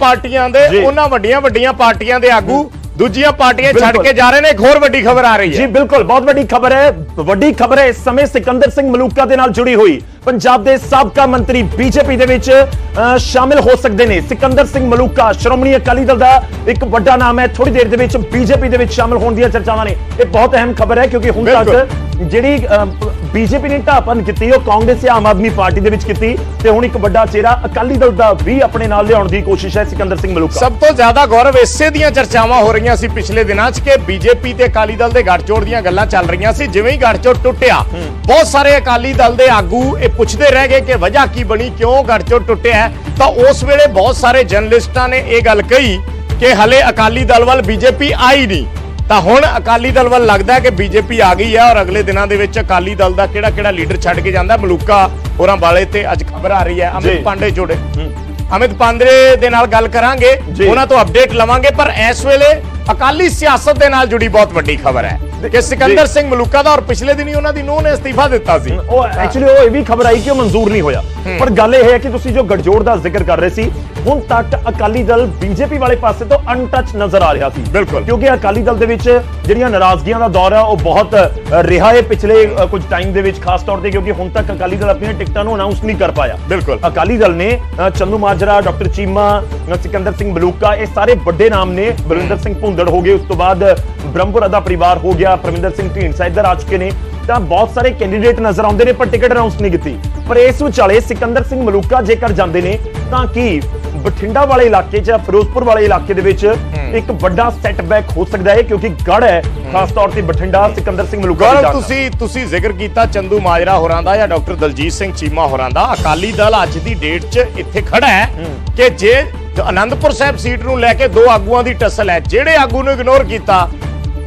ਪਾਰਟੀਆਂ ਦੇ ਜੀ। ਉਹਨਾਂ ਵੱਡੀਆਂ ਵੱਡੀਆਂ ਪਾਰਟੀਆਂ ਦੇ ਆਗੂ ਦੂਜੀਆਂ ਪਾਰਟੀਆਂ ਛੱਡ। ਕੇ ਜਾ ਰਹੇ ਨੇ ਇੱਕ ਹੋਰ ਵੱਡੀ ਖਬਰ ਆ ਰਹੀ ਜੀ ਹੈ ਬਿਲਕੁਲ ਬਹੁਤ ਵੱਡੀ ਖਬਰ ਹੈ। ਵੱਡੀ ਖਬਰ ਹੈ ਇਸ ਸਮੇਂ ਸਿਕੰਦਰ ਸਿੰਘ ਮਲੂਕਾ ਦੇ ਨਾਲ ਜੁੜੀ ਹੋਈ। ਪੰਜਾਬ ਦੇ ਸਾਬਕਾ ਮੰਤਰੀ ਬੀਜੇਪੀ ਦੇ ਵਿੱਚ ਸ਼ਾਮਿਲ ਹੋ ਸਕਦੇ ਨੇ। ਸਿਕੰਦਰ ਸਿੰਘ ਮਲੂਕਾ ਸ਼੍ਰੋਮਣੀ ਅਕਾਲੀ ਦਲ ਦਾ ਇੱਕ ਵੱਡਾ ਨਾਮ ਹੈ। ਥੋੜੀ ਦੇਰ ਦੇ ਵਿੱਚ ਬੀਜੇਪੀ ਦੇ ਵਿੱਚ ਸ਼ਾਮਿਲ ਹੋਣ ਦੀਆਂ ਚਰਚਾਵਾਂ ਨੇ। ਇਹ ਬਹੁਤ ਅਹਿਮ ਖਬਰ ਹੈ ਕਿਉਂਕਿ ਹੁਣ ਤੱਕ ਜਿਹੜੀ ਬੀਜੇਪੀ ਨੇ ਢਾਪਨ ਕੀਤੀ ਉਹ ਕਾਂਗਰਸ ਤੇ ਆਮ ਆਦਮੀ ਪਾਰਟੀ ਦੇ ਵਿੱਚ ਕੀਤੀ ਤੇ ਹੁਣ ਇੱਕ ਵੱਡਾ ਚਿਹਰਾ ਅਕਾਲੀ ਦਲ ਦਾ ਵੀ ਆਪਣੇ ਨਾਲ ਲਿਆਉਣ ਦੀ ਕੋਸ਼ਿਸ਼ ਹੈ ਸਿਕੰਦਰ ਸਿੰਘ ਮਲੂਕਾ। ਸਭ ਤੋਂ ਜ਼ਿਆਦਾ ਗੌਰਵ ਇਸੇ ਦੀਆਂ ਚਰਚਾਵਾਂ ਹੋ ਰਹੀਆਂ ਸੀ ਪਿਛਲੇ ਦਿਨਾਂ 'ਚ ਕਿ ਬੀਜੇਪੀ ਤੇ ਅਕਾਲੀ ਦਲ ਦੇ ਗੱਠਜੋੜ ਦੀਆਂ ਗੱਲਾਂ ਚੱਲ ਰਹੀਆਂ ਸੀ ਜਿਵੇਂ ਹੀ ਗੱਠਜੋੜ ਟੁੱਟਿਆ ਬਹੁਤ ਸਾਰੇ ਅਕਾਲੀ ਦਲ ਦੇ ਆਗੂ ਇਹ ਪੁੱਛਦੇ ਰਹਿ ਗਏ ਕਿ ਵਜ੍ਹਾ ਕੀ ਬਣੀ ਕਿਉਂ ਗੱਠਜੋੜ ਟੁੱਟਿਆ? ਤਾਂ ਉਸ ਵੇਲੇ ਬਹੁਤ ਸਾਰੇ ਜਰਨਲਿਸਟਾਂ ਨੇ ਇਹ ਗੱਲ ਕਹੀ ਕਿ ਹਲੇ ਅਕਾਲੀ ਦਲ ਵੱਲ ਬੀਜੇਪੀ ਆਈ ਨਹੀਂ। ਤਾਂ ਹੁਣ ਅਕਾਲੀ ਦਲ ਵੱਲ ਲੱਗਦਾ ਕਿ ਬੀਜੇਪੀ ਆ ਗਈ ਹੈ ਔਰ ਅਗਲੇ ਦਿਨਾਂ ਦੇ ਵਿੱਚ ਅਕਾਲੀ ਦਲ ਦਾ ਕਿਹੜਾ ਕਿਹੜਾ ਲੀਡਰ ਛੱਡ ਕੇ ਜਾਂਦਾ। ਮਲੂਕਾ ਹੋਰਾਂ ਵਾਲੇ ਤੇ ਅੱਜ ਖਬਰ ਆ ਰਹੀ ਹੈ। ਅਮਿਤ ਪਾਂਡੇ ਜੁੜੇ ਅਮਿਤ ਪਾਂਡੇ ਦੇ ਨਾਲ ਗੱਲ ਕਰਾਂਗੇ। ਉਹਨਾਂ ਤੋਂ ਅਪਡੇਟ ਲਵਾਂਗੇ ਪਰ ਇਸ ਵੇਲੇ ਅਕਾਲੀ ਸਿਆਸਤ ਦੇ ਨਾਲ ਜੁੜੀ ਬਹੁਤ ਵੱਡੀ ਖਬਰ ਹੈ ਕਿ ਸਿਕੰਦਰ। ਸਿੰਘ ਮਲੂਕਾ ਦਾ ਔਰ ਪਿਛਲੇ ਦਿਨੀ ਉਹਨਾਂ ਦੀ ਨੂੰਹ ਨੇ ਅਸਤੀਫਾ ਦਿੱਤਾ ਸੀ ਉਹ ਐਕਚੁਅਲੀ ਉਹ ਇਹ ਵੀ ਖਬਰ ਆਈ ਕਿ ਉਹ ਮਨਜ਼ੂਰ ਨਹੀਂ ਹੋਇਆ ਪਰ ਗੱਲ ਇਹ ਹੈ ਕਿ ਤੁਸੀਂ ਜੋ ਗੜਜੋੜ ਦਾ ਜ਼ਿਕਰ ਕਰ ਰਹੇ ਸੀ ਹੁਣ ਤੱਕ ਅਕਾਲੀ ਦਲ ਬੀਜੇਪੀ ਵਾਲੇ ਪਾਸੇ ਤੋਂ ਅਨਟੱਚ ਨਜ਼ਰ ਆ ਰਿਹਾ ਸੀ ਬਿਲਕੁਲ। ਕਿਉਂਕਿ ਅਕਾਲੀ ਦਲ ਦੇ ਵਿੱਚ ਜਿਹੜੀਆਂ ਨਾਰਾਜ਼ਗੀਆਂ ਦਾ ਦੌਰ ਹੈ ਉਹ ਬਹੁਤ ਰਿਹਾ ਹੈ ਪਿਛਲੇ ਕੁਝ ਟਾਈਮ ਦੇ ਵਿੱਚ ਖਾਸ ਤੌਰ ਤੇ ਕਿਉਂਕਿ ਹੁਣ ਤੱਕ ਅਕਾਲੀ ਦਲ ਆਪਣੀਆਂ ਟਿਕਟਾਂ ਨੂੰ ਅਨਾਉਂਸ ਨਹੀਂ ਕਰ ਪਾਇਆ ਬਿਲਕੁਲ। ਅਕਾਲੀ ਦਲ ਨੇ ਚੰਦੂ ਮਾਜਰਾ ਡਾਕਟਰ ਚੀਮਾ ਸਿਕੰਦਰ ਸਿੰਘ ਬਲੂਕਾ ਇਹ ਸਾਰੇ ਵੱਡੇ ਨਾਮ ਨੇ ਬਲਵਿੰਦਰ ਸਿੰਘ ਭੁੰਦੜ ਹੋ ਗਏ ਉਸ ਤੋਂ ਬਾਅਦ ਬ੍ਰਹਮਪੁਰਾ ਦਾ ਪਰਿਵਾਰ ਹੋ ਗਿਆ ਪਰਮਿੰਦਰ ਸਿੰਘ ਢੀਂਡਸਾ ਇੱਧਰ ਆ ਚੁੱਕੇ ਨੇ। ਤਾਂ ਬਹੁਤ ਸਾਰੇ ਕੈਂਡੀਡੇਟ ਨਜ਼ਰ ਆਉਂਦੇ ਨੇ ਪਰ ਟਿਕਟ ਅਨਾਉਂਸ ਨਹੀਂ ਕੀਤੀ। ਪਰ ਇਸ ਵਿਚਾਲੇ ਸਿਕੰਦਰ ਸਿੰਘ ਮਲੂਕਾ ਜੇਕਰ ਜਾਂਦੇ ਨੇ ਤਾਂ ਕੀ ਬਠਿੰਡਾ ਵਾਲੇ ਇਲਾਕੇ 'ਚ ਜਾਂ ਫਿਰੋਜ਼ਪੁਰ ਵਾਲੇ ਇਲਾਕੇ ਦੇ ਵਿੱਚ ਇੱਕ ਵੱਡਾ ਸੈਟਬੈਕ ਹੋ ਸਕਦਾ ਹੈ ਕਿਉਂਕਿ ਗੜ ਹੈ ਖਾਸ ਤੌਰ ਤੇ ਬਠਿੰਡਾ ਸਿਕੰਦਰ ਸਿੰਘ ਮਲੂਕਾ ਦਾ। ਤੁਸੀਂ ਤੁਸੀਂ ਜ਼ਿਕਰ ਕੀਤਾ ਚੰਦੂ ਮਾਜਰਾ ਹੋਰਾਂ ਦਾ ਜਾਂ ਡਾਕਟਰ ਦਲਜੀਤ ਸਿੰਘ ਚੀਮਾ ਹੋਰਾਂ ਦਾ। ਅਕਾਲੀ ਦਲ ਅੱਜ ਦੀ ਡੇਟ 'ਚ ਇੱਥੇ ਖੜਾ ਹੈ ਕਿ ਜੇ ਅਨੰਦਪੁਰ ਸਾਹਿਬ ਸੀਟ ਨੂੰ ਲੈ ਕੇ ਦੋ ਆਗੂਆਂ ਦੀ ਟੱਸਲ ਹੈ ਜਿਹੜੇ ਆਗੂ ਨੂੰ ਇਗਨੋਰ ਕੀਤਾ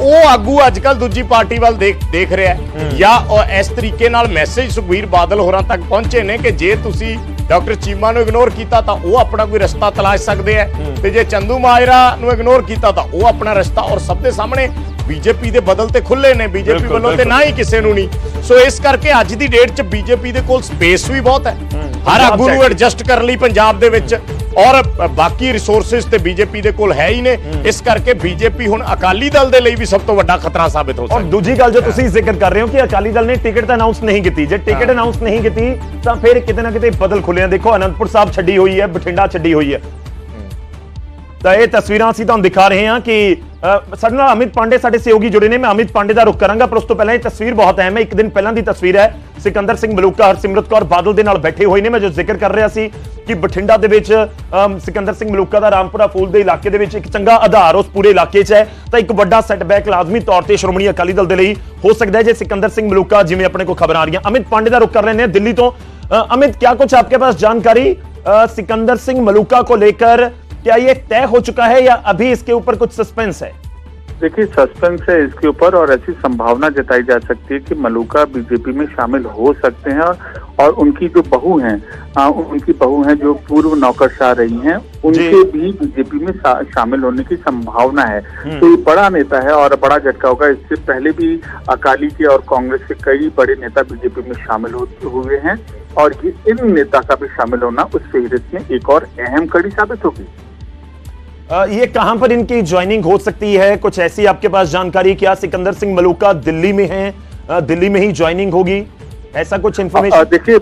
ਉਹ ਆਗੂ ਅੱਜ ਕੱਲ ਦੂਜੀ ਪਾਰਟੀ ਵੱਲ ਦੇਖ ਦੇਖ ਰਿਹਾ ਹੈ। ਜਾਂ ਉਹ ਇਸ ਤਰੀਕੇ ਨਾਲ ਮੈਸੇਜ ਸੁਖਵੀਰ ਬਾਦਲ ਹੋਰਾਂ ਤੱਕ ਪਹੁੰਚੇ ਨੇ ਕਿ ਜੇ ਤੁਸੀਂ ਡਾਕਟਰ ਚੀਮਾ ਨੂੰ ਇਗਨੋਰ ਕੀਤਾ ਤਾਂ ਉਹ ਆਪਣਾ ਕੋਈ ਰਸਤਾ ਤਲਾਸ਼ ਸਕਦੇ ਆ ਤੇ ਜੇ ਚੰਦੂ ਮਾਜਰਾ ਨੂੰ ਇਗਨੋਰ ਕੀਤਾ ਤਾਂ ਉਹ ਆਪਣਾ ਰਸਤਾ ਔਰ ਸਭ ਦੇ ਸਾਹਮਣੇ ਬੀਜੇਪੀ ਦੇ ਬਦਲ ਤੇ ਖੁੱਲੇ ਨੇ। ਬੀਜੇਪੀ ਵੱਲੋਂ ਤੇ। ਨਾ ਹੀ ਕਿਸੇ ਨੂੰ ਨਹੀਂ। ਸੋ ਇਸ ਕਰਕੇ ਅੱਜ ਦੀ ਡੇਟ 'ਚ ਬੀਜੇਪੀ ਦੇ ਕੋਲ ਸਪੇਸ ਵੀ ਬਹੁਤ ਹੈ। ਹਰ ਆਗੂ ਨੂੰ। ਐਡਜਸਟ ਕਰਨ ਲਈ ਪੰਜਾਬ ਦੇ ਵਿੱਚ। ਔਰ ਬਾਕੀ ਰਿਸੋਰਸਸ ਤੇ ਬੀਜੇਪੀ ਦੇ ਕੋਲ ਹੈ ਹੀ ਨੇ। ਇਸ ਕਰਕੇ ਬੀਜੇਪੀ ਹੁਣ ਅਕਾਲੀ ਦਲ ਦੇ ਲਈ ਵੀ ਸਭ ਤੋਂ ਵੱਡਾ ਖਤਰਾ ਸਾਬਿਤ ਹੋ ਔਰ ਸਕਦਾ। ਦੂਜੀ ਗੱਲ ਜੋ ਤੁਸੀਂ ਜ਼ਿਕਰ ਕਰ ਰਹੇ ਹੋ ਕਿ ਅਕਾਲੀ ਦਲ ਨੇ ਟਿਕਟ ਤਾਂ ਅਨਾਉਂਸ ਨਹੀਂ ਕੀਤੀ। ਜੇ ਟਿਕਟ ਅਨਾਉਂਸ ਨਹੀਂ ਕੀਤੀ ਤਾਂ ਫਿਰ ਕਿਤੇ ਨਾ ਕਿਤੇ ਬਦਲ ਖੁੱਲਿਆ ਦੇਖੋ ਅਨੰਦਪੁਰ ਸਾਹਿਬ ਛੱਡੀ ਹੋਈ ਹੈ ਬਠਿੰਡਾ ਛੱਡੀ ਹੋਈ ਹੈ। ਤਾਂ ਇਹ ਤਸਵੀਰਾਂ ਅਸੀਂ ਤੁਹਾਨੂੰ ਦਿਖਾ ਰਹੇ ਹਾਂ ਕਿ ਅ, ਸਾਡੇ ਨਾਲ ਅਮਿਤ ਪਾਂਡੇ ਸਾਡੇ ਸਹਿਯੋਗੀ ਜੁੜੇ ਨੇ ਮੈਂ ਅਮਿਤ ਪਾਂਡੇ ਦਾ ਰੁਖ ਕਰਾਂਗਾ ਪਰ ਉਸ ਤੋਂ ਪਹਿਲਾਂ ਇਹ ਤਸਵੀਰ ਬਹੁਤ ਅਹਿਮ ਹੈ ਇੱਕ ਦਿਨ ਪਹਿਲਾਂ ਦੀ ਤਸਵੀਰ ਹੈ ਸਿਕੰਦਰ ਸਿੰਘ ਮਲੂਕਾ ਹਰਸਿਮਰਤ ਕੌਰ ਬਾਦਲ ਦੇ ਨਾਲ ਬੈਠੇ ਹੋਏ ਨੇ ਮੈਂ ਜੋ ਜ਼ਿਕਰ ਕਰ ਰਿਹਾ ਸੀ ਕਿ ਬਠਿੰਡਾ ਦੇ ਵਿੱਚ ਅਮ, ਸਿਕੰਦਰ ਸਿੰਘ ਮਲੂਕਾ ਦਾ ਰਾਮਪੁਰਾ ਫੂਲ ਦੇ ਇਲਾਕੇ ਦੇ ਵਿੱਚ ਇੱਕ ਚੰਗਾ ਆਧਾਰ ਉਸ ਪੂਰੇ ਇਲਾਕੇ 'ਚ ਹੈ ਤਾਂ ਇੱਕ ਵੱਡਾ ਸੈਟਬੈਕ ਲਾਜ਼ਮੀ ਤੌਰ ਤੇ ਸ਼੍ਰੋਮਣੀ ਅਕਾਲੀ ਦਲ ਦੇ ਲਈ ਹੋ ਸਕਦਾ ਹੈ ਜੇ ਸਿਕੰਦਰ ਸਿੰਘ ਮਲੂਕਾ ਜਿਵੇਂ ਆਪਣੇ ਕੋਲ ਖਬਰਾਂ ਆ ਰਹੀਆਂ ਅਮਿਤ ਪਾਂਡੇ ਦਾ ਰੁਖ ਕਰ ਰਹੇ ਨੇ ਦਿੱਲੀ ਤੋਂ अ, अमित क्या कुछ आपके पास जानकारी अ, सिकंदर सिंह मलूका को लेकर क्या ये तय हो चुका है या अभी इसके ऊपर कुछ सस्पेंस है? देखिए सस्पेंस है इसके ऊपर और ऐसी संभावना जताई जा सकती है कि मलुका बीजेपी में शामिल हो सकते हैं और, और उनकी जो बहू हैं आ, उनकी बहू हैं जो पूर्व नौकरशाह रही हैं उनके भी बीजेपी में शा, शामिल होने की संभावना है। तो ये बड़ा नेता है और बड़ा झटका होगा। इससे पहले भी अकाली के और कांग्रेस के कई बड़े नेता बीजेपी में शामिल हुए हैं और इन नेता का भी शामिल होना उस फेहरिस्त में एक और अहम कड़ी साबित होगी। ये कहाँ पर इनकी ज्वाइनिंग हो सकती है? कुछ ऐसी आपके पास जानकारी क्या? सिकंदर सिंह मलूका दिल्ली में है। दिल्ली में ही ज्वाइनिंग होगी। ऐसा कुछ इन्फॉर्मेशन देखिए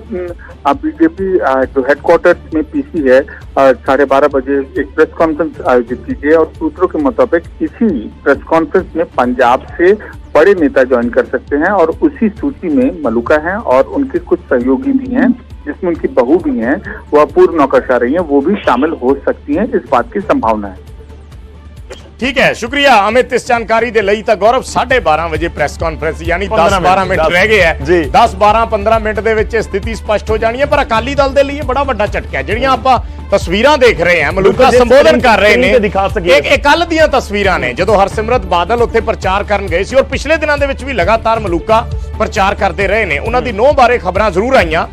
बीजेपी जो हेडक्वार्टर में पीसी है साढ़े बारह बजे एक प्रेस कॉन्फ्रेंस आयोजित की गई और सूत्रों के मुताबिक इसी प्रेस कॉन्फ्रेंस में पंजाब से बड़े नेता ज्वाइन कर सकते हैं और उसी सूची में मलुका हैं और उनके कुछ सहयोगी भी हैं। जिसमें उनकी बहू भी हैं वह पूर्व नौकरशाह रही हैं वो भी शामिल हो सकती हैं इस बात की संभावना है ਠੀਕ ਹੈ ਸ਼ੁਕਰੀਆ ਅਮਿਤ ਇਸ ਜਾਣਕਾਰੀ ਦੇ ਲਈ ਤਾਂ ਗੌਰਵ 12:30 ਵਜੇ ਪ੍ਰੈਸ ਕਾਨਫਰੰਸ ਯਾਨੀ 15 10-12 ਮਿੰਟ ਦਸ- ਰਹਿ ਗਏ ਹੈ ਜੀ। 10-12-15 ਮਿੰਟ ਦੇ ਵਿੱਚ ਇਹ ਸਥਿਤੀ ਸਪਸ਼ਟ ਹੋ ਜਾਣੀ ਹੈ ਪਰ ਅਕਾਲੀ ਦਲ ਦੇ ਲਈ ਇਹ ਬੜਾ ਵੱਡਾ ਝਟਕਾ ਹੈ ਜਿਹੜੀਆਂ ਆਪਾਂ ਤਸਵੀਰਾਂ ਦੇਖ ਰਹੇ ਹਾਂ ਮਲੂਕਾ ਬਿਲਕੁਲ, ਜੇ ਸੰਬੋਧਨ screen- ਕਰ ਰਹੇ screen ਨੇ ਤੇ ਦਿਖਾ ਸਕੀਏ। ਇਹ ਇਹ ਕੱਲ ਦੀਆਂ ਤਸਵੀਰਾਂ ਨੇ ਜਦੋਂ ਹਰਸਿਮਰਤ ਬਾਦਲ ਉੱਥੇ ਪ੍ਰਚਾਰ ਕਰਨ ਗਏ ਸੀ ਔਰ ਪਿਛਲੇ ਦਿਨਾਂ ਦੇ ਵਿੱਚ ਵੀ ਲਗਾਤਾਰ ਮਲੂਕਾ ਪ੍ਰਚਾਰ ਕਰਦੇ ਰਹੇ ਨੇ ਉਹਨਾਂ ਦੀ ਨੋਹ ਬਾਰੇ ਖਬਰਾਂ ਜ਼ਰੂਰ ਆਈਆਂ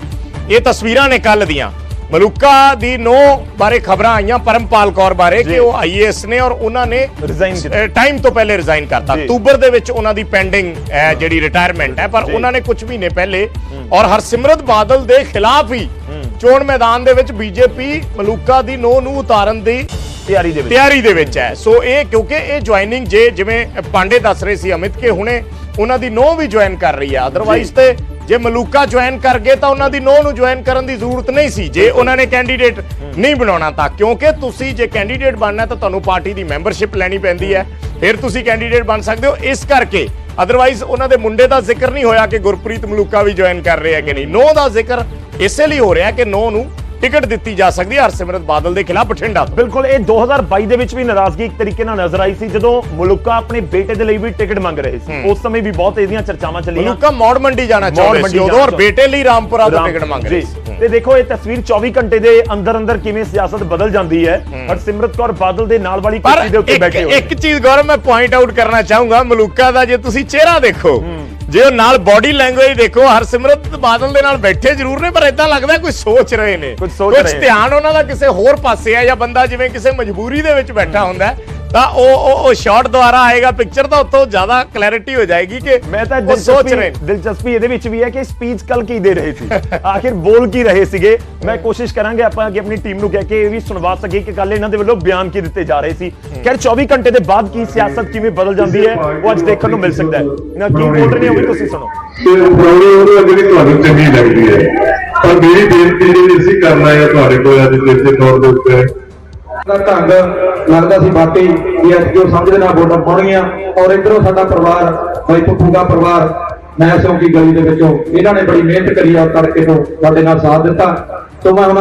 ਇਹ ਤਸਵੀਰਾਂ ਨੇ ਕੱਲ ਦੀਆਂ। ਮਲੂਕਾ ਦੀ ਨੋਹ ਬਾਰੇ ਖਬਰਾਂ ਆਈਆਂ ਪਰਮਪਾਲ ਕੌਰ ਬਾਰੇ ਕਿ। ਉਹ ਆਈਏਐਸ ਨੇ ਔਰ ਉਹਨਾਂ ਨੇ ਕੀਤਾ। ਟਾਈਮ ਤੋਂ ਪਹਿਲੇ ਰਿਜ਼ਾਈਨ ਕਰਤਾ। ਅਕਤੂਬਰ ਦੇ ਵਿੱਚ ਉਹਨਾਂ ਦੀ ਪੈਂਡਿੰਗ ਜਿਹੜੀ ਰਿਟਾਇਰਮੈਂਟ ਹੈ ਪਰ। ਉਹਨਾਂ ਨੇ ਕੁਝ ਮਹੀਨੇ ਪਹਿਲੇ ਔਰ ਹਰਸਿਮਰਤ ਬਾਦਲ ਦੇ ਖਿਲਾਫ ਹੀ ਚੋਣ ਮੈਦਾਨ ਦੇ ਵਿੱਚ ਬੀਜੇਪੀ ਮਲੂਕਾ ਦੀ ਨੋ ਨੂੰ ਉਤਾਰਨ ਦੀ ਤਿਆਰੀ ਦੇ ਵਿੱਚ। ਤਿਆਰੀ ਦੇ ਵਿੱਚ ਹੈ। ਸੋ ਇਹ ਕਿਉਂਕਿ ਇਹ ਜੁਆਇਨਿੰਗ ਜੇ ਜਿਵੇਂ ਪਾਂਡੇ ਦੱਸ ਰਹੇ ਸੀ ਅਮਿਤ ਕਿ ਹੁਣੇ ਉਹਨਾਂ ਦੀ ਨੋ ਵੀ ਜੁਆਇਨ ਕਰ ਰਹੀ ਆ। ਅਦਰਵਾਈਜ਼ ਤੇ ਜੇ ਮਲੂਕਾ ਜੁਆਇਨ ਕਰ ਗਏ ਤਾਂ ਉਹਨਾਂ ਦੀ ਨੋ ਨੂੰ ਜੁਆਇਨ ਕਰਨ ਦੀ ਜ਼ਰੂਰਤ ਨਹੀਂ ਸੀ। ਜੇ ਉਹਨਾਂ ਨੇ ਕੈਂਡੀਡੇਟ ਨਹੀਂ ਬਣਾਉਣਾ ਤਾਂ ਕਿਉਂਕਿ ਤੁਸੀਂ ਜੇ ਕੈਂਡੀਡੇਟ ਬਣਨਾ ਤਾਂ ਤੁਹਾਨੂੰ ਪਾਰਟੀ ਦੀ ਮੈਂਬਰਸ਼ਿਪ ਲੈਣੀ ਪੈਂਦੀ ਹੈ। ਫਿਰ ਤੁਸੀਂ ਕੈਂਡੀਡੇਟ ਬਣ ਸਕਦੇ ਹੋ। ਇਸ ਕਰਕੇ ਅਦਰਵਾਈਜ਼ ਉਹਨਾਂ ਦੇ ਮੁੰਡੇ ਦਾ ਜ਼ਿਕਰ ਨਹੀਂ ਹੋਇਆ ਕਿ ਗੁਰਪ੍ਰੀਤ ਮਲੂਕਾ ਵੀ ਜੁਆਇਨ ਕਰ ਰਹੇ ਕਿ ਨਹੀਂ। ਨੋ ਦਾ ਜ਼ਿਕਰ ਇਸੇ ਲਈ ਹੋ ਰਿਹਾ ਕਿ ਨੋ ਨੂੰ ਟਿਕਟ ਦਿੱਤੀ ਜਾ ਸਕਦੀ ਹੈ ਹਰਸਿਮਰਤ ਬਾਦਲ ਦੇ ਖਿਲਾਫ ਬਠਿੰਡਾ ਤੋਂ। ਬਿਲਕੁਲ ਇਹ 2022 ਦੇ ਵਿੱਚ ਵੀ ਨਾਰਾਜ਼ਗੀ ਇੱਕ ਤਰੀਕੇ ਨਾਲ ਨਜ਼ਰ ਆਈ ਸੀ ਜਦੋਂ ਮਲੂਕਾ ਆਪਣੇ ਬੇਟੇ ਦੇ ਲਈ ਵੀ ਟਿਕਟ ਮੰਗ ਰਹੇ ਸੀ। ਉਸ ਸਮੇਂ ਵੀ ਬਹੁਤ ਇਹਦੀਆਂ ਚਰਚਾਵਾਂ ਚੱਲੀਆਂ। ਮਲੂਕਾ ਮੌੜ ਮੰਡੀ ਜਾਣਾ ਚਾਹੁੰਦੇ ਸੀ ਉਦੋਂ ਔਰ ਬੇਟੇ ਲਈ ਰਾਮਪੁਰਾ ਤੋਂ ਟਿਕਟ ਮੰਗ ਰਹੇ। ਸੀ। ਤੇ ਦੇਖੋ ਇਹ ਤਸਵੀਰ 24 ਘੰਟੇ ਦੇ ਅੰਦਰ ਅੰਦਰ ਕਿਵੇਂ ਸਿਆਸਤ ਬਦਲ ਜਾਂਦੀ ਹੈ ਹਰਸਿਮਰਤ ਕੌਰ ਬਾਦਲ ਦੇ ਨਾਲ ਵਾਲੀ ਕੁਰਸੀ ਦੇ ਉੱਤੇ ਬੈਠੇ ਹੋਏ ਇੱਕ ਚੀਜ਼ ਗੌਰਵ ਮੈਂ ਪੁਆਇੰਟ ਆਊਟ ਕਰਨਾ ਚਾਹੂੰਗਾ ਮਲੂਕਾ ਦਾ ਜੇ ਤੁਸੀਂ ਚਿਹਰਾ ਦੇਖੋ ਜੇ ਉਹ ਨਾਲ ਬਾਡੀ ਲੈਂਗੁਏਜ ਦੇਖੋ ਹਰਸਿਮਰਤ ਬਾਦਲ ਦੇ ਨਾਲ ਬੈਠੇ ਜ਼ਰੂਰ ਨੇ ਪਰ ਇਦਾਂ ਲੱਗਦਾ ਕੋਈ ਸੋਚ ਰਹੇ ਨੇ ਕੁਝ ਸੋਚ ਰਹੇ ਨੇ। ਧਿਆਨ ਉਹਨਾਂ ਦਾ ਕਿਸੇ ਹੋਰ ਪਾਸੇ ਹੈ ਜਾਂ ਬੰਦਾ ਜਿਵੇਂ ਕਿਸੇ ਮਜਬੂਰੀ ਦੇ ਵਿੱਚ ਬੈਠਾ ਹੁੰਦਾ ਤਾਂ ਉਹ ਉਹ ਉਹ ਸ਼ਾਟ ਦੁਆਰਾ ਆਏਗਾ। ਪਿਕਚਰ ਤਾਂ ਉੱਥੋਂ ਜ਼ਿਆਦਾ ਕਲੈਰਿਟੀ ਹੋ ਜਾਏਗੀ ਕਿ ਮੈਂ ਤਾਂ ਉਹ ਸੋਚ ਰਹੇ ਦਿਲਚਸਪੀ ਇਹਦੇ ਵਿੱਚ ਵੀ ਹੈ ਕਿ ਸਪੀਚ ਕੱਲ ਕੀ ਦੇ ਰਹੇ ਸੀ? ਆਖਿਰ ਬੋਲ ਕੀ ਰਹੇ ਸੀਗੇ? ਮੈਂ ਕੋਸ਼ਿਸ਼ ਕਰਾਂਗੇ ਆਪਾਂ ਕਿ ਆਪਣੀ ਟੀਮ ਨੂੰ ਕਹਿ ਕੇ ਇਹ ਵੀ ਸੁਣਵਾ ਸਕੀਏ ਕਿ ਕੱਲ ਇਹਨਾਂ ਦੇ ਵੱਲੋਂ ਬਿਆਨ ਕੀ ਦਿੱਤੇ ਜਾ ਰਹੇ ਸੀ। ਖੈਰ 24 ਘੰਟੇ ਦੇ ਬਾਅਦ ਕੀ ਸਿਆਸਤ ਕਿਵੇਂ ਬਦਲ ਜਾਂਦੀ ਹੈ ਉਹ ਅੱਜ ਦੇਖਣ ਨੂੰ ਮਿਲ ਸਕਦਾ ਹੈ। ਨਾ ਕੀ ਬੋਲ ਰਹੇ ਨੇ ਉਹ ਵੀ ਤੁਸੀਂ ਸੁਣੋ। ਤੇ ਪ੍ਰੋਬਲਮ ਅੱਗੇ ਵੀ ਤੁਹਾਨੂੰ ਚੰਗੀ ਲੱਗਦੀ ਹੈ। ਪਰ ਮੇਰੀ ਬੇਨਤੀ ਜਿਹੜੀ ਅਸੀਂ ਕਰਨਾ ਹੈ ਤੁਹਾਡੇ ਕੋਲ ਅੱਜ ਇਸੇ ਤੌਰ ਦੇ ਉੱਤੇ ਦਾ ਢੰਗ ਲੱਗਦਾ ਸੀ ਵਾਕਈ ਵੀ ਅੱਜ ਸਮਝਦੇ ਨਾਲ ਵੋਟਾਂ ਪਾਉਣਗੀਆਂ, ਔਰ ਇਧਰੋਂ ਸਾਡਾ ਪਰਿਵਾਰ, ਬਾਈ ਪੱਪੂ ਪਰਿਵਾਰ, ਮੈਂ ਸਿਉਂਕੀ ਗਲੀ ਦੇ ਵਿੱਚੋਂ, ਇਹਨਾਂ ਨੇ ਬੜੀ ਮਿਹਨਤ ਕਰੀ ਆ ਤੜਕੇ ਤੋਂ, ਸਾਡੇ ਨਾਲ ਸਾਥ ਦਿੱਤਾ। ਸੋ ਮੈਂ ਹੁਣ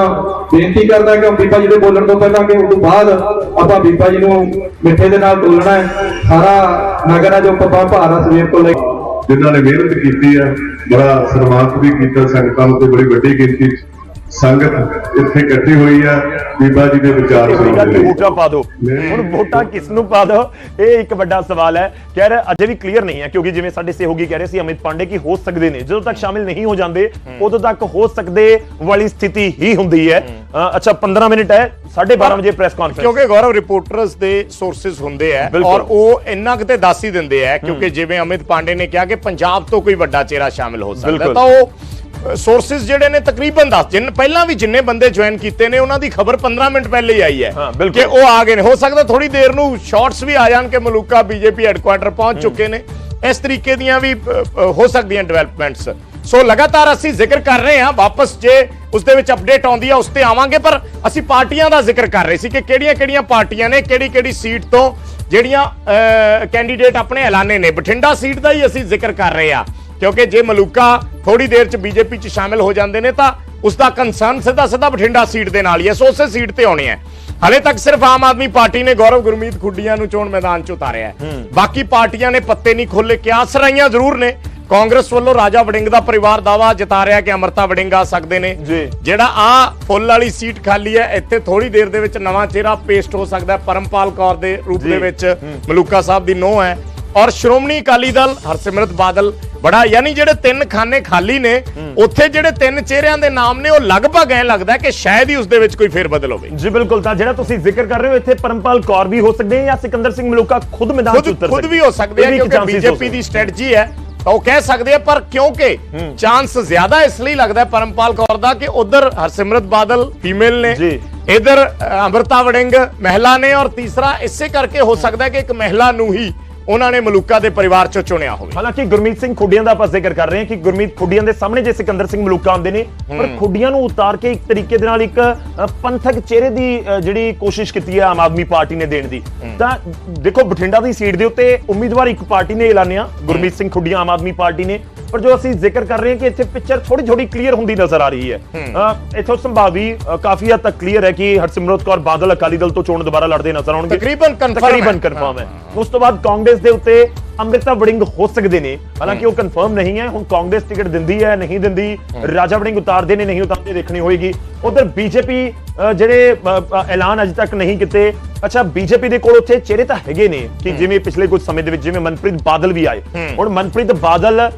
ਬੇਨਤੀ ਕਰਦਾ ਕਿ ਬੀਬਾ ਜੀ ਦੇ ਬੋਲਣ ਤੋਂ ਪਹਿਲਾਂ ਕਿ ਉਸ ਤੋਂ ਬਾਅਦ ਆਪਾਂ ਬੀਬਾ ਜੀ ਨੂੰ ਮਿੱਠੇ ਦੇ ਨਾਲ ਤੋਲਣਾ ਹੈ। ਸਾਰਾ ਨਗਰ ਹੈ ਜੋ ਪੱਪਾ ਭਾਰਾ ਸਵੇਰ ਤੋਂ ਲੈ ਕੇ ਜਿਨ੍ਹਾਂ ਨੇ ਮਿਹਨਤ ਕੀਤੀ ਹੈ ਬੜਾ ਸਨਮਾਨਿਤ ਵੀ ਕੀਤਾ, ਸੰਗਤਾਂ ਨੂੰ ਤੇ ਬੜੀ ਵੱਡੀ ਗਿਣਤੀ ਸੰਗਤ ਇੱਥੇ ਇਕੱਠੀ ਹੋਈ ਹੈ ਬੀਬਾ ਜੀ ਦੇ ਵਿਚਾਰ ਸੁਣਨ ਲਈ। ਵੋਟਾਂ ਪਾ ਦਿਓ। ਹੁਣ ਵੋਟਾਂ ਕਿਸ ਨੂੰ ਪਾ ਦਿਓ? ਇਹ ਇੱਕ ਵੱਡਾ ਸਵਾਲ ਹੈ। ਖੈਰ ਅਜੇ ਵੀ ਕਲੀਅਰ ਨਹੀਂ ਹੈ ਕਿਉਂਕਿ ਜਿਵੇਂ ਸਾਡੇ ਸਹਿਯੋਗੀ ਕਹਿ ਰਹੇ ਸੀ ਅਮਿਤ ਪਾਂਡੇ ਕੀ ਹੋ ਸਕਦੇ ਨੇ। ਜਦੋਂ ਤੱਕ ਸ਼ਾਮਿਲ ਨਹੀਂ ਹੋ ਜਾਂਦੇ ਉਦੋਂ ਤੱਕ ਹੋ ਸਕਦੇ ਵਾਲੀ ਸਥਿਤੀ ਹੀ ਹੁੰਦੀ ਹੈ। ਅ, ਅੱਛਾ 15 ਮਿੰਟ ਹੈ 12:30 ਵਜੇ ਪ੍ਰੈਸ ਕਾਨਫਰੰਸ ਕਿਉਂਕਿ ਗੌਰਵ ਰਿਪੋਰਟਰਸ ਦੇ ਸੋਰਸਸ ਹੁੰਦੇ ਆ ਬਿਲਕੁਲ। ਔਰ ਉਹ ਇੰਨਾ ਕਿਤੇ ਦੱਸ ਹੀ ਦਿੰਦੇ ਆ ਕਿਉਂਕਿ ਜਿਵੇਂ ਅਮਿਤ ਪਾਂਡੇ ਨੇ ਕਿਹਾ ਕਿ ਪੰਜਾਬ ਤੋਂ ਕੋਈ ਵੱਡਾ ਚਿਹਰਾ ਸ਼ਾਮਿਲ ਹੋ ਸਕਦਾ ਬਿਲਕੁਲ। ਤਾਂ ਉਹ ਸੋਰਸਸ ਜਿਹੜੇ ਨੇ ਤਕਰੀਬਨ ਦੱਸ ਜਿੰਨ ਪਹਿਲਾਂ ਵੀ ਜਿੰਨੇ ਬੰਦੇ ਜੁਆਇਨ ਕੀਤੇ ਨੇ ਉਹਨਾਂ ਦੀ ਖਬਰ 15 ਮਿੰਟ ਪਹਿਲੇ ਹੀ ਆਈ ਹੈ। ਕਿ ਉਹ ਆ ਗਏ ਨੇ। ਹੋ ਸਕਦਾ ਥੋੜੀ ਦੇਰ ਨੂੰ ਸ਼ਾਰਟਸ ਵੀ ਆ ਜਾਣ ਕਿ ਮਲੂਕਾ ਬੀਜੇਪੀ ਹੈੱਡਕੁਆਟਰ ਪਹੁੰਚ ਚੁੱਕੇ ਨੇ। ਇਸ ਤਰੀਕੇ ਦੀਆਂ ਵੀ ਹੋ ਸਕਦੀਆਂ ਡਿਵੈਲਪਮੈਂਟਸ ਸੋ ਲਗਾਤਾਰ ਅਸੀਂ ਜ਼ਿਕਰ ਕਰ ਰਹੇ ਹਾਂ। ਵਾਪਸ ਜੇ ਉਸ ਦੇ ਵਿੱਚ ਅਪਡੇਟ ਆਉਂਦੀ ਹੈ ਉਸ ਤੇ ਆਵਾਂਗੇ ਪਰ ਅਸੀਂ ਪਾਰਟੀਆਂ ਦਾ ਜ਼ਿਕਰ ਕਰ ਰਹੇ ਸੀ ਕਿ ਕਿਹੜੀਆਂ-ਕਿਹੜੀਆਂ ਪਾਰਟੀਆਂ ਨੇ ਕਿਹੜੀ-ਕਿਹੜੀ ਸੀਟ ਤੋਂ ਜਿਹੜੀਆਂ ਕੈਂਡੀਡੇਟ ਆਪਣੇ ਐਲਾਨੇ ਨੇ। ਬਠਿੰਡਾ ਸੀਟ ਦਾ ਹੀ ਅਸੀਂ ਜ਼ਿਕਰ ਕਰ ਰਹੇ ਹਾਂ। ਕਿਉਂਕਿ ਜੇ ਮਲੂਕਾ ਥੋੜੀ ਦੇਰ ਚ ਬੀਜੇਪੀ ਚ ਸ਼ਾਮਿਲ ਹੋ ਜਾਂਦੇ ਨੇ ਤਾਂ ਉਸ ਦਾ ਕੰਸਰਨ ਸਿੱਧਾ ਸਿੱਧਾ ਬਠਿੰਡਾ ਸੀਟ ਦੇ ਨਾਲ ਹੀ ਹੈ ਸੋ ਉਸੇ ਸੀਟ ਤੇ ਆਉਣੇ ਹੈ। ਹਲੇ ਤੱਕ ਸਿਰਫ ਆਮ ਆਦਮੀ ਪਾਰਟੀ ਨੇ ਗੌਰਵ ਗੁਰਮੀਤ ਖੁੱਡੀਆਂ ਨੂੰ ਚੋਣ ਮੈਦਾਨ ਚ ਉਤਾਰਿਆ ਹੈ। ਬਾਕੀ ਪਾਰਟੀਆਂ ਨੇ ਪੱਤੇ ਨਹੀਂ ਖੋਲੇ ਕਿਆਸ ਰਾਈਆਂ ਜ਼ਰੂਰ ਨੇ। ਕਾਂਗਰਸ ਵੱਲੋਂ ਰਾਜਾ ਵੜਿੰਗ ਦਾ ਪਰਿਵਾਰ ਦਾਵਾ ਜਤਾ ਰਿਹਾ ਕਿ ਅਮਰਤਾ ਵੜਿੰਗ ਆ ਸਕਦੇ ਨੇ। ਜਿਹੜਾ ਆ ਫੁੱਲ ਵਾਲੀ ਸੀਟ ਖਾਲੀ ਹੈ ਇੱਥੇ ਥੋੜੀ ਦੇਰ ਦੇ ਵਿੱਚ ਨਵਾਂ ਚਿਹਰਾ ਪੇਸਟ ਹੋ ਸਕਦਾ ਪਰਮਪਾਲ ਕੌਰ ਦੇ ਰੂਪ। ਦੇ ਵਿੱਚ ਮਲੂਕਾ ਸਾਹਿਬ ਦੀ ਨੋਹ ਹੈ। ਔਰ ਸ਼੍ਰੋਮਣੀ ਅਕਾਲੀ ਦਲ ਹਰਸਿਮਰਤ ਬਾਦਲ ਬੜਾ ਯਾਨੀ ਜਿਹੜੇ ਤਿੰਨ ਖਾਨੇ ਖਾਲੀ ਨੇ ਉੱਥੇ ਜਿਹੜੇ ਤਿੰਨ ਚਿਹਰਿਆਂ ਦੇ ਨਾਮ ਨੇ ਉਹ ਲਗਭਗ ਐ ਲੱਗਦਾ ਕਿ ਸ਼ਾਇਦ ਹੀ ਉਸ ਦੇ ਵਿੱਚ ਕੋਈ ਫੇਰਬਦਲ ਹੋਵੇ। ਜੀ ਬਿਲਕੁਲ ਤਾਂ ਜਿਹੜਾ ਤੁਸੀਂ ਜ਼ਿਕਰ ਕਰ ਰਹੇ ਹੋ ਇੱਥੇ ਪਰਮਪਾਲ ਕੌਰ ਵੀ ਹੋ ਸਕਦੇ ਜਾਂ ਸਿਕੰਦਰ ਸਿੰਘ ਮਲੂਕਾ ਖੁਦ ਮੈਦਾਨ 'ਚ ਉਤਰ ਖੁਦ ਵੀ ਹੋ ਸਕਦੇ ਆ ਕਿਉਂਕਿ ਬੀਜੇਪੀ ਦੀ ਸਟ੍ਰੈਟਜੀ ਹੈ ਤਾਂ ਉਹ ਕਹਿ ਸਕਦੇ ਆ ਪਰ ਕਿਉਂਕਿ ਚਾਂਸ ਜ਼ਿਆਦਾ ਇਸ ਲਈ ਲੱਗਦਾ ਪਰਮਪਾਲ ਕੌਰ ਦਾ ਕਿ ਉਧਰ ਹਰਸਿਮਰਤ ਬਾਦਲ ਫੀਮੇਲ ਨੇ ਜੀ। ਇਧਰ ਅਮਰਤਾ ਵੜਿੰਗ ਮਹਿਲਾ ਨੇ ਔਰ ਤੀਸਰਾ ਇਸੇ ਕਰਕੇ ਹੋ ਸਕਦਾ ਹੈ ਕਿ ਇੱਕ ਮਹਿਲਾ ਨੂੰ ਹੀ ਉਹਨਾਂ ਨੇ ਮਲੂਕਾ ਦੇ ਪਰਿਵਾਰ ਚੋਂ ਚੁਣਿਆ ਹੋਵੇ। ਹਾਲਾਂਕਿ ਗੁਰਮੀਤ ਸਿੰਘ ਖੁੱਡੀਆਂ ਦਾ ਆਪਾਂ ਜ਼ਿਕਰ ਕਰ ਰਹੇ ਹਾਂ ਕਿ ਗੁਰਮੀਤ ਖੁੱਡੀਆਂ ਦੇ ਸਾਹਮਣੇ ਜੇ ਸਿਕੰਦਰ ਸਿੰਘ ਮਲੂਕਾ ਆਉਂਦੇ ਨੇ ਪਰ ਖੁੱਡੀਆਂ ਨੂੰ ਉਤਾਰ ਕੇ ਇੱਕ ਤਰੀਕੇ ਦੇ ਨਾਲ ਇੱਕ ਪੰਥਕ ਚਿਹਰੇ ਦੀ ਜਿਹੜੀ ਕੋਸ਼ਿਸ਼ ਕੀਤੀ ਹੈ ਆਮ ਆਦਮੀ ਪਾਰਟੀ ਨੇ ਦੇਣ ਦੀ। ਤਾਂ ਦੇਖੋ ਬਠਿੰਡਾ ਦੀ ਸੀਟ ਦੇ ਉੱਤੇ ਉਮੀਦਵਾਰ ਇੱਕ ਪਾਰਟੀ ਨੇ ਐਲਾਨਿਆ ਗੁਰਮੀਤ ਸਿੰਘ ਖੁੱਡੀਆਂ ਆਮ ਆਦਮੀ ਪਾਰਟੀ ਨੇ। ਪਰ ਜੋ ਅਸੀਂ ਜ਼ਿਕਰ ਕਰ ਰਹੇ ਹਾਂ ਕਿ ਇੱਥੇ ਪਿਕਚਰ ਥੋੜੀ ਥੋੜੀ ਕਲੀਅਰ ਹੁੰਦੀ ਨਜ਼ਰ ਆ ਰਹੀ ਹੈ। ਇੱਥੋਂ ਸੰਭਾਵੀ ਕਾਫੀ ਹੱਦ ਤੱਕ ਕਲੀਅਰ ਹੈ ਕਿ ਹਰਸਿਮਰਤ ਕੌਰ ਬਾਦਲ ਅਕਾਲੀ ਦਲ ਤੋਂ ਚੋਣ ਦੁਬਾਰਾ ਲੜਦੇ ਨਜ਼ਰ ਆਉਣਗੇ। ਤਕਰੀਬਨ ਹੈ। ਕਨਫਰਮ ਹੈ। ਉਸ ਤੋਂ ਬਾਅਦ ਕਾਂਗਰਸ ਦੇ ਉੱਤੇ ਅੰਮ੍ਰਿਤਾ ਵੜਿੰਗ ਹੋ ਸਕਦੇ ਨੇ। ਹਾਲਾਂਕਿ ਉਹ ਕਨਫਰਮ ਨਹੀਂ ਹੈ। ਹੁਣ ਕਾਂਗਰਸ ਟਿਕਟ ਦਿੰਦੀ ਹੈ ਨਹੀਂ ਦਿੰਦੀ ਰਾਜਾ ਵੜਿੰਗ ਉਤਾਰਦੇ ਨੇ ਨਹੀਂ ਉਤਾਰਦੇ ਦੇਖਣੀ ਹੋਏਗੀ। ਉਧਰ ਬੀਜੇਪੀ ਜਿਹੜੇ ਐਲਾਨ ਅਜੇ ਤੱਕ ਨਹੀਂ ਕੀਤੇ। ਅੱਛਾ ਬੀਜੇਪੀ ਦੇ ਕੋਲ ਉੱਥੇ ਚਿਹਰੇ ਤਾਂ ਹੈਗੇ ਨੇ ਕਿ ਜਿਵੇਂ ਪਿਛਲੇ ਕੁਝ ਸਮੇਂ ਦੇ ਵਿੱਚ ਜਿਵੇਂ ਮਨਪ੍ਰੀਤ ਬਾਦਲ ਵੀ ਆਏ। ਹੁਣ ਮਨਪ੍ਰੀਤ ਬਾਦਲ